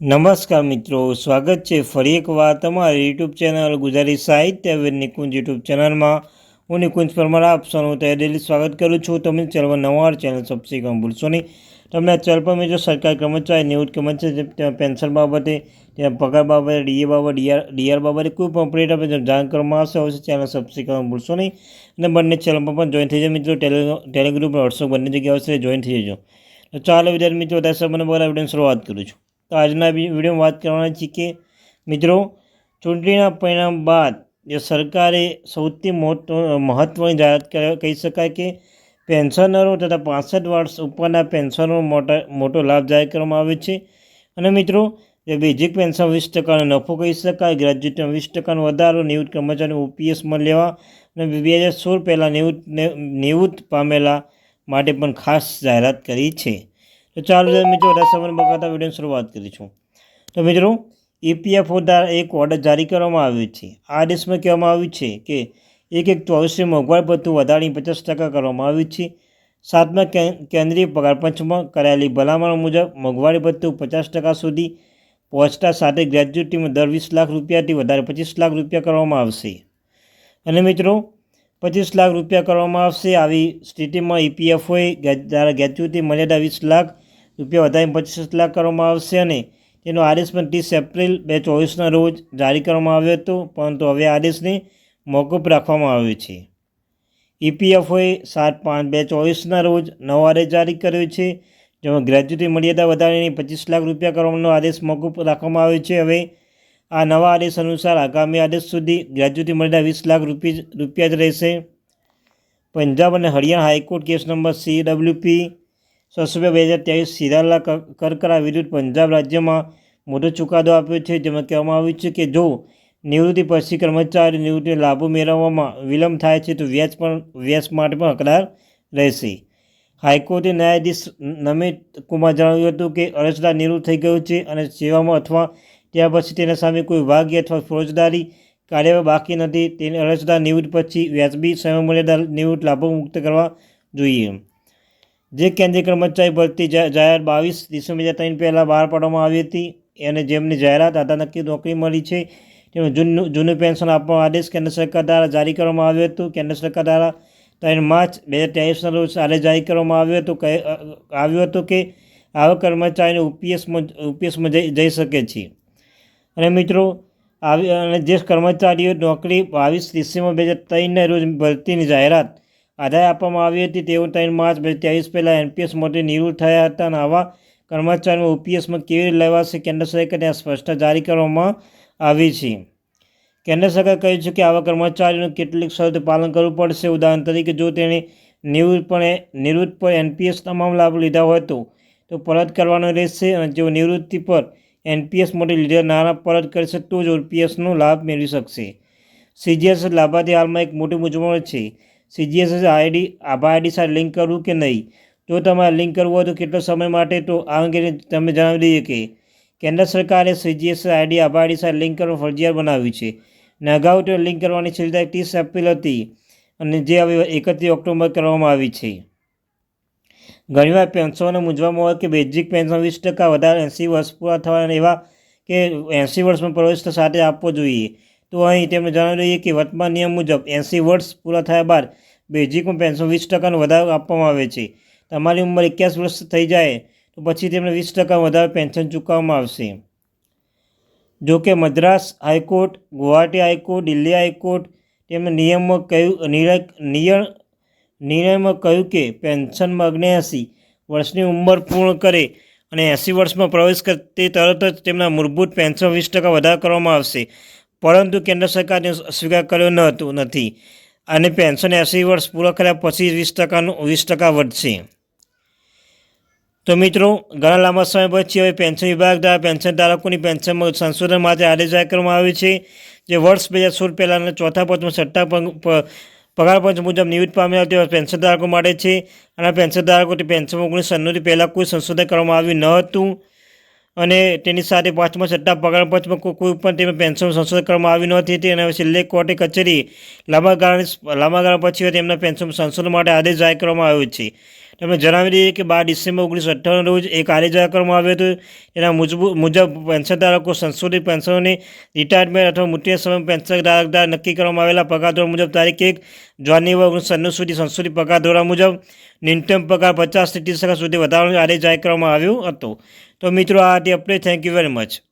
નમસ્કાર મિત્રો, સ્વાગત છે ફરી એક વાર તમારી યુટ્યુબ ચેનલ ગુજરાતી સાહિત્ય હવે નિકુંજ યુટ્યુબ ચેનલમાં. હું નિકુંજ પરમાર, આપ સૌનું તહેદિલી સ્વાગત કરું છું. તમે ચેનલમાં નવા ચેનલ સબસ્ક્રાઈબ ભૂલશો નહીં. તમને આ ચેનલ પર મિત્રો સરકારી કર્મચારી નિવૃત્ત કર્મચારી તેમાં પેન્શન બાબતે ત્યાં પગાર બાબતે, ડીએ બાબતે, ડીઆર ડીઆર બાબતે કોઈ પણ અપડેટ આપણે જાણ કરવામાં આવશે. અવશ્ય ચેનલ સબસ્ક્રાઈબ કરવાનું ભૂલશો નહીં. અને બંને ચેનલ પર પણ જોઈન થઈ જાય મિત્રો. ટેલિ ટેલિગ્રુપ વોટ્સઅપ બંને જગ્યાએ આવશે જોઈન થઈ જજો. તો ચાલો વિદ્યાર્થી મિત્રો વધારે સમયને બરાબર વિડીયોની શરૂઆત કરું છું. તો આજના વિડીયોમાં વાત કરવાના છીએ કે મિત્રો ચૂંટણીના પરિણામ બાદ જે સરકારે સૌથી મોટો મહત્ત્વની જાહેરાત કહી શકાય કે પેન્શનરો તથા પાસઠ વર્ષ ઉપરના પેન્શનરો મોટા, મોટો લાભ જાહેર કરવામાં આવે છે. અને મિત્રો, જે બેઝિક પેન્શન વીસ ટકાનો નફો કહી શકાય, ગ્રેજ્યુએટમાં વીસ ટકાનો વધારો, નિવૃત્ત કર્મચારીને ઓપીએસમાં લેવા અને બે હજાર સોળ પહેલાં નિવૃત્ત નિવૃત્ત પામેલા માટે પણ ખાસ જાહેરાત કરી છે. તો ચાલો મિત્રો રસમન બગાતા વિડીયોની શરૂઆત કરીશું. તો મિત્રો ઈપીએફઓ દ્વારા એક ઓર્ડર જારી કરવામાં આવ્યો છે. આ આદેશમાં કહેવામાં આવ્યું છે કે એક એક ચોવીસની મોંઘવારી ભથ્થું વધારીને પચાસ ટકા કરવામાં આવ્યું છે. સાતમા કેન્દ્રીય પગાર પંચમાં કરાયેલી ભલામણ મુજબ મોંઘવારી ભથ્થું પચાસ ટકા સુધી પહોંચતા સાથે ગ્રેજ્યુએટીમાં દર વીસ લાખ રૂપિયાથી વધારે પચીસ લાખ રૂપિયા કરવામાં આવશે. અને મિત્રો, પચીસ લાખ રૂપિયા કરવામાં આવશે. આવી સ્થિતિમાં ઈપીએફઓએ દ્વારા ગ્રેજ્યુએટી મર્યાદા વીસ લાખ રૂપિયા વધારીને પચીસ લાખ કરવામાં આવશે અને તેનો આદેશ પણ ત્રીસ એપ્રિલ બે ચોવીસના રોજ જારી કરવામાં આવ્યો હતો, પરંતુ હવે આદેશને મોકૂફ રાખવામાં આવ્યો છે. ઈપીએફઓએ સાત પાંચ બે ચોવીસના રોજ નવો આદેશ જારી કર્યો છે, જેમાં ગ્રેજ્યુટી મર્યાદા વધારીને પચીસ લાખ રૂપિયા કરવાનો આદેશ મોકૂફ રાખવામાં આવ્યો છે. હવે આ નવા આદેશ અનુસાર આગામી આદેશ સુધી ગ્રેજ્યુટી મર્યાદા વીસ લાખ રૂપિયા રૂપિયા જ રહેશે. પંજાબ અને Haryana high court case number C WP છસો બે હજાર ત્રેવીસ સિરાલા કરકરા વિરુદ્ધ પંજાબ રાજ્યમાં મોટો ચુકાદો આપ્યો છે, જેમાં કહેવામાં આવ્યું છે કે જો નિવૃત્તિ પછી કર્મચારી નિવૃત્તિ લાભો મેળવવામાં વિલંબ થાય છે, તો વ્યાજ પણ, વ્યાજ માટે પણ હકદાર રહેશે. હાઈકોર્ટે ન્યાયાધીશ નમિત કુમાર જણાવ્યું હતું કે અરજદાર નિવૃત્ત થઈ ગયો છે અને સેવામાં અથવા ત્યાર પછી તેના સામે કોઈ વિભાગીય અથવા ફોજદારી કાર્યવાહી બાકી નથી, તેને અરજદાર નિવૃત્ત પછી વ્યાજબી સમયમર્યાદા નિવૃત્ત લાભો મુક્ત કરવા જોઈએ. જે કેન્દ્રીય કર્મચારી ભરતી જાહેર બાવીસ ડિસેમ્બર બે ત્રણ પહેલાં બહાર પાડવામાં આવી હતી. અને જેમની જાહેરાત આધાર નક્કી નોકરી મળી છે, તેનું જૂનું જૂનું પેન્શન આપવાનો આદેશ કેન્દ્ર સરકાર દ્વારા જારી કરવામાં આવ્યો હતો. કેન્દ્ર સરકાર દ્વારા ત્રણ માર્ચ બે હજાર ત્રેવીસના રોજ આદેશ જારી કરવામાં આવ્યો હતો કહે આવ્યું હતો કે આવા કર્મચારીને ઓપીએસમાં ઓપીએસમાં જઈ જઈ શકે છે. અને મિત્રો, આવી, અને જે કર્મચારીઓ નોકરી બાવીસ ડિસેમ્બર બે હજાર ત્રણના રોજ ભરતીની જાહેરાત આધારે આપવામાં આવી હતી. તેઓ ત્રણ માર્ચ બે ત્રેવીસ પહેલાં એનપીએસ માટે નિવૃત્ત થયા હતા અને આવા કર્મચારીઓ ઓપીએસમાં કેવી રીતે લેવાશે કેન્દ્ર સરકારે આ સ્પષ્ટતા જારી કરવામાં આવી છે. કેન્દ્ર સરકારે કહ્યું છે કે આવા કર્મચારીઓનું કેટલીક શરતો પાલન કરવું પડશે. ઉદાહરણ તરીકે જો તેણે નિવૃત્તપણે નિવૃત્ત પર એનપીએસ તમામ લાભ લીધા હોય તો તો પરત કરવાનો રહેશે અને જેઓ નિવૃત્તિ પર એનપીએસ માટે લીધા નાણાં પરત કરશે તો જ ઓપીએસનો લાભ મેળવી શકશે. સીજીએસ લાભાર્થી હાલમાં એક મોટી મૂંઝવણ છે. સીજીએસ આઈડી આભા આઈડી સાથે લિંક કરવું કે નહીં? જો તમારે લિંક કરવું હોય તો કેટલો સમય માટે? તો આ અંગે તમે જણાવી દઈએ કે કેન્દ્ર સરકારે સીજીએસએસ આઈડી આભા આઈડી સાથે લિંક કરવું ફરજિયાત બનાવ્યું છે. અને અગાઉ તે લિંક કરવાની સુવિધા ત્રીસ એપ્રિલ હતી અને જે હવે એકત્રીસ ઓક્ટોબર કરવામાં આવી છે. ઘણીવાર પેન્શનને મૂંઝવામાં હોય કે બેઝિક પેન્શન વીસ ટકા વધારે એંસી વર્ષ પૂરા થવાના એવા કે એંસી વર્ષમાં પ્રવેશ સાથે આપવો જોઈએ. તો અહીં તેમણે જણાવી દઈએ કે વર્તમાન નિયમ મુજબ એંસી વર્ષ પૂરા થયા બાદ બેઝિકમાં પેન્શન વીસ ટકાનો વધારો આપવામાં આવે છે. તમારી ઉંમર એક્યાસ વર્ષ થઈ જાય તો પછી તેમને વીસ ટકા વધારે પેન્શન ચૂકવવામાં આવશે. જો કે Madras high court, Guwahati high court, Delhi high court તેમને નિયમમાં કહ્યું, નિર્ણય નિર્ણયમાં કહ્યું કે પેન્શનમાં અગ્નેયાસી વર્ષની ઉંમર પૂર્ણ કરે અને એંસી વર્ષમાં પ્રવેશ કરે તે તરત જ તેમના મૂળભૂત પેન્શન વીસ ટકા વધારો કરવામાં આવશે. પરંતુ કેન્દ્ર સરકારને સ્વીકાર કર્યો ન હતો, નથી. અને પેન્શન એંસી વર્ષ પૂરા કર્યા પછી વીસ ટકાનું, વીસ ટકા વધશે. તો મિત્રો, ઘણા લાંબા સમય પછી હવે પેન્શન વિભાગ દ્વારા પેન્શન ધારકોની પેન્શનમાં સંશોધન માટે આદેશ જાહેર કરવામાં આવ્યો છે, જે વર્ષ બે હજાર સોળ પહેલાંના ચોથા પંચમાં પ- પગાર પંચ મુજબ નિવૃત્ત પામેલા તેવા પેન્શન ધારકો માટે છે. અને પેન્શન ધારકોથી પેન્શન ઓગણીસો સન્નુથી પહેલાં કોઈ સંશોધન કરવામાં આવ્યું ન હતું. અને તેની સાથે પાંચમા છઠ્ઠા પગાર પંચમાં કોઈ પણ તેમાં પેન્શન સંશોધન કરવામાં આવ્યું નથી હતી. અને છેલ્લે કોર્ટે કચેરી લાંબા ગાળાની લાંબા ગાળા પછી તેમના પેન્શન સંશોધન માટે આદેશ જાહેર કરવામાં આવ્યો છે. તમને જણાવી દઈએ કે બાર ડિસેમ્બર ઓગણીસો અઠ્ઠાવન રોજ એક આદેશ જાહેર કરવામાં આવ્યો હતો. એના મુજબ પેન્શન ધારકો, સંશોધિત પેન્શનોની રિટાયરમેન્ટ અથવા મૃત્યુ સમય પેન્શન ધારક દ્વારા નક્કી કરવામાં આવેલા પગાર ધોરણ મુજબ તારીખ એક જાન્યુઆરી ઓગણીસો સન્નું સુધી સંશોધિત પગાર ધોરણ મુજબ ન્યૂનતમ પગાર પચાસથી ત્રીસ ટકા સુધી વધારવાનો આદેશ જાહેર કરવામાં આવ્યો હતો. તો મિત્રો, આ હતી update thank you very much